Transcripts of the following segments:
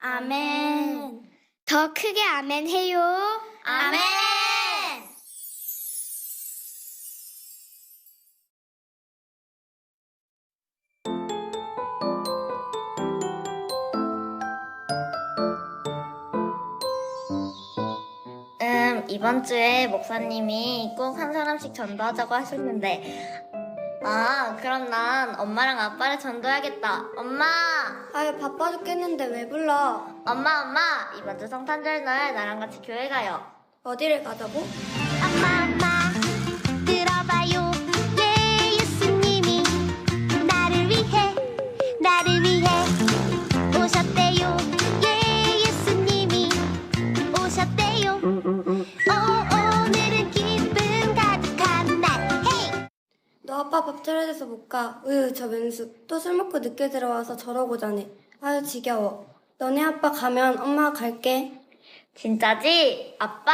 아멘. 더 크게 아멘 해요. 아멘! 음, 이번 주에 목사님이 꼭 한 사람씩 전도하자고 하셨는데, 아, 그럼 난 엄마랑 아빠를 전도해야겠다. 엄마! 아유, 바빠 죽겠는데 왜 불러? 엄마, 엄마! 이번 주 성탄절 날 나랑 같이 교회 가요. 어디를 가자고? 엄마 엄마 들어봐요 예 예수님이 나를 위해 나를 위해 오셨대요 예 예수님이 오셨대요 돼서 못 가. 으, 저 men수. 또 술 먹고 늦게 들어와서 저러고 자네. 아유, 지겨워. 너네 아빠 가면 엄마가 갈게. 진짜지? 아빠!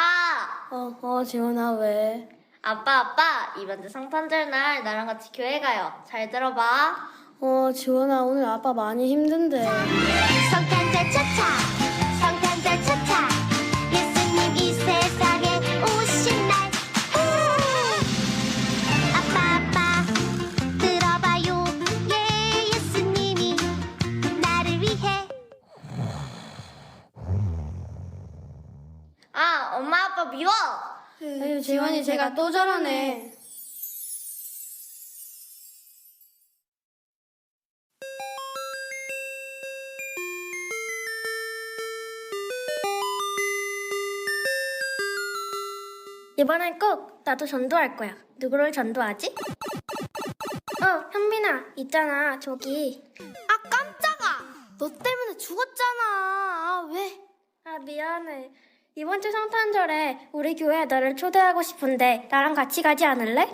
어, 어, 지원아, 왜? 아빠, 아빠! 이번 주 성탄절 날 나랑 같이 교회 가요. 잘 들어봐. 어, 지원아, 오늘 아빠 많이 힘든데. 성탄절 차차 아유, 지원이 제가 또 저러네. 이번엔 꼭 나도 전도할 거야. 누구를 전도하지? 어, 현빈아, 있잖아, 저기. 아, 깜짝아! 너 때문에 죽었잖아. 아, 왜? 아, 미안해. 이번 주 성탄절에 우리 교회에 너를 초대하고 싶은데 나랑 같이 가지 않을래?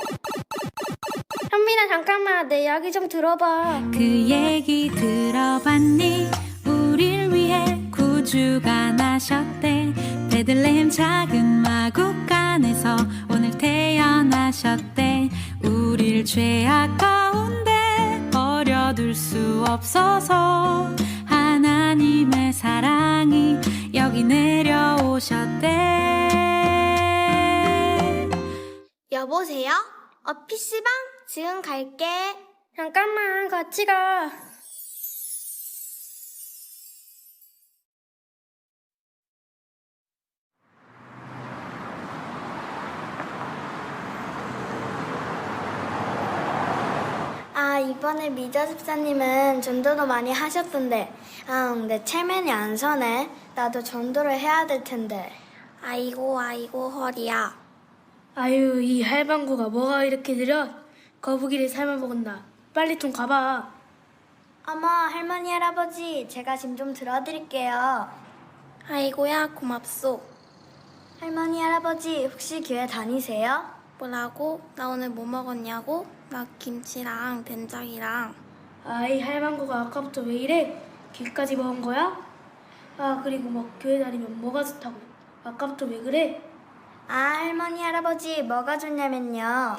현빈아, 잠깐만, 내 이야기 좀 들어봐. 그 얘기 들어봤니? 우릴 위해 구주가 나셨대. 베들레헴 작은 마국 간에서 오늘 태어나셨대. 우릴 죄악 가운데 버려둘 수 없어서 여보세요? 어, PC방? 지금 갈게. 잠깐만, 같이 가. 아, 이번에 미자 집사님은 전도도 많이 하셨던데. 아, 근데 체면이 안 서네. 나도 전도를 해야 될 텐데. 아이고, 아이고, 허리야. 아유, 이 할망구가 뭐가 이렇게 느려? 거북이를 삶아먹었나? 빨리 좀 가봐. 어머, 할머니, 할아버지, 제가 짐 좀 들어드릴게요. 아이고야, 고맙소. 할머니, 할아버지, 혹시 교회 다니세요? 뭐라고? 나 오늘 뭐 먹었냐고? 나 김치랑 된장이랑. 아이 할망구가 아까부터 왜 이래? 길까지 먹은 거야? 아, 그리고 막 교회 다니면 뭐가 좋다고. 아까부터 왜 그래? 아, 할머니, 할아버지, 뭐가 좋냐면요.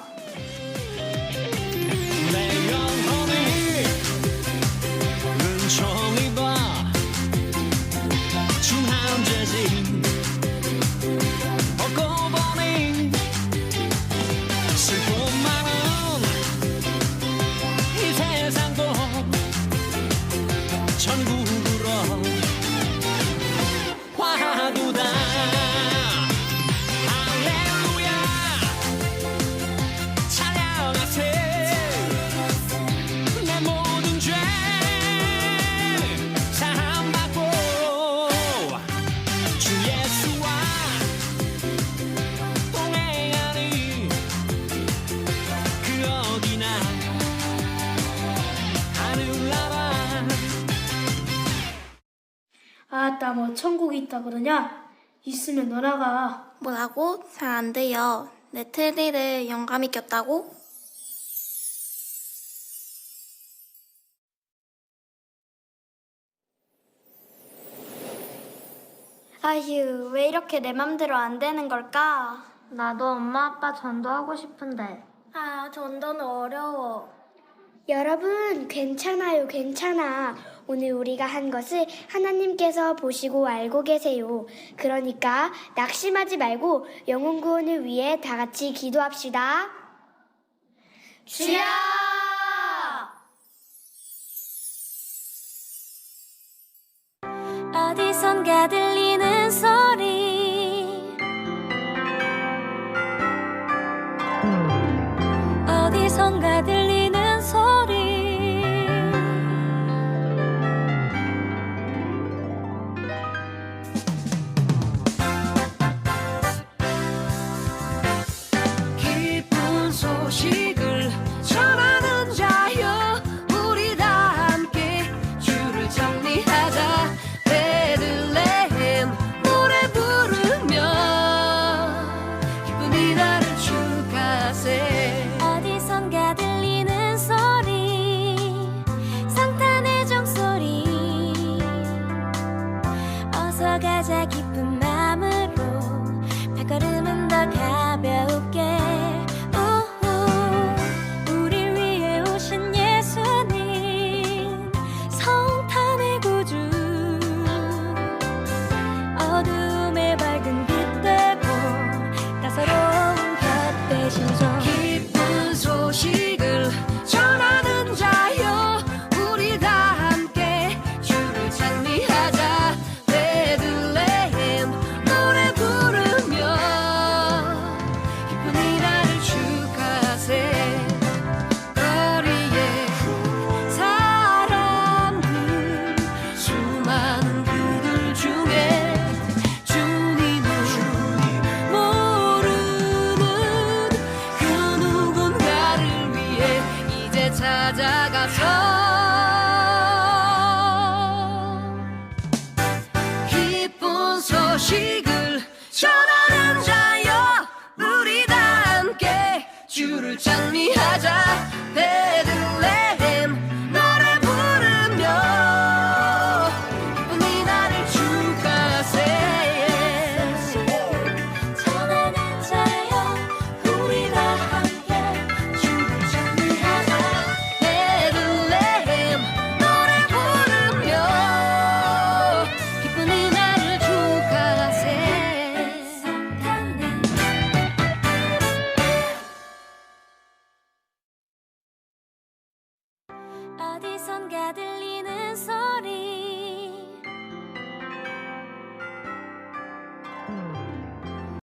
아따 뭐 천국이 있다 그러냐? 있으면 너나 가. 뭐라고? 잘 안 돼요. 내 트리를 영감이 꼈다고? 아휴, 왜 이렇게 내 맘대로 안 되는 걸까? 나도 엄마 아빠 전도하고 싶은데. 아, 전도는 어려워. 여러분, 괜찮아요, 괜찮아. 오늘 우리가 한 것을 하나님께서 보시고 알고 계세요. 그러니까 낙심하지 말고 영혼 구원을 위해 다 같이 기도합시다. 주여! 어디선가 들 어서 가자 기쁜 전하는 자여 우리 다 함께 주를 찬미하자 가들